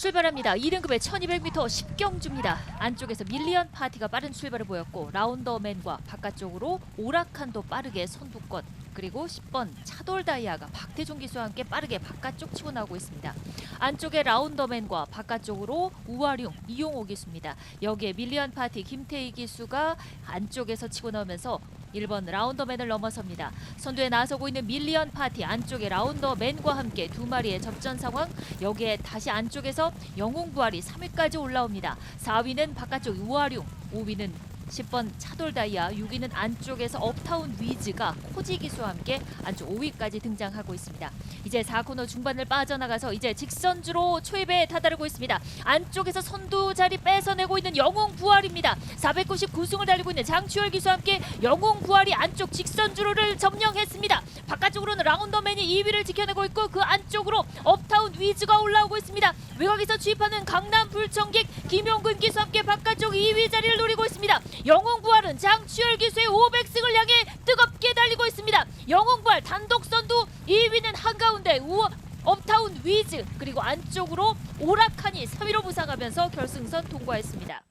출발합니다. 2등급의 1200m 10경주입니다. 안쪽에서 밀리언 파티가 빠른 출발을 보였고 라운더맨과 바깥쪽으로 오락한도 빠르게 선두권 그리고 10번 차돌 다이아가 박태종 기수와 함께 빠르게 바깥쪽 치고 나오고 있습니다. 안쪽에 라운더맨과 바깥쪽으로 우아룡 이용호 기수입니다. 여기에 밀리언 파티 김태희 기수가 안쪽에서 치고 나오면서 1번 라운더맨을 넘어섭니다. 선두에 나서고 있는 밀리언 파티 안쪽에 라운더맨과 함께 두 마리의 접전 상황 여기에 다시 안쪽에서 영웅 부활이 3위까지 올라옵니다. 4위는 바깥쪽 우아룡 5위는 10번 차돌 다이아 6위는 안쪽에서 업타운 위즈가 코지 기수와 함께 안쪽 5위까지 등장하고 있습니다. 이제 4코너 중반을 빠져나가서 이제 직선주로 초입에 다다르고 있습니다. 안쪽에서 선두 자리 뺏어내고 있는 영웅 부활입니다. 499승을 달리고 있는 장추열 기수와 함께 영웅 부활이 안쪽 직선주로를 점령했습니다. 바깥쪽으로는 라운더맨이 2위를 지켜내고 있고 그 안쪽으로 업타운 위즈가 올라오고 있습니다. 외곽에서 주입하는 강남 불청객 김용근 기수와 함께 바깥쪽 2위 자리를 있습니다. 영웅 부활은 장추열 기수의 500승을 향해 뜨겁게 달리고 있습니다. 영웅 부활 단독 선두 2위는 한가운데 우 업타운 위즈 그리고 안쪽으로 오락한이 3위로 부상하면서 결승선 통과했습니다.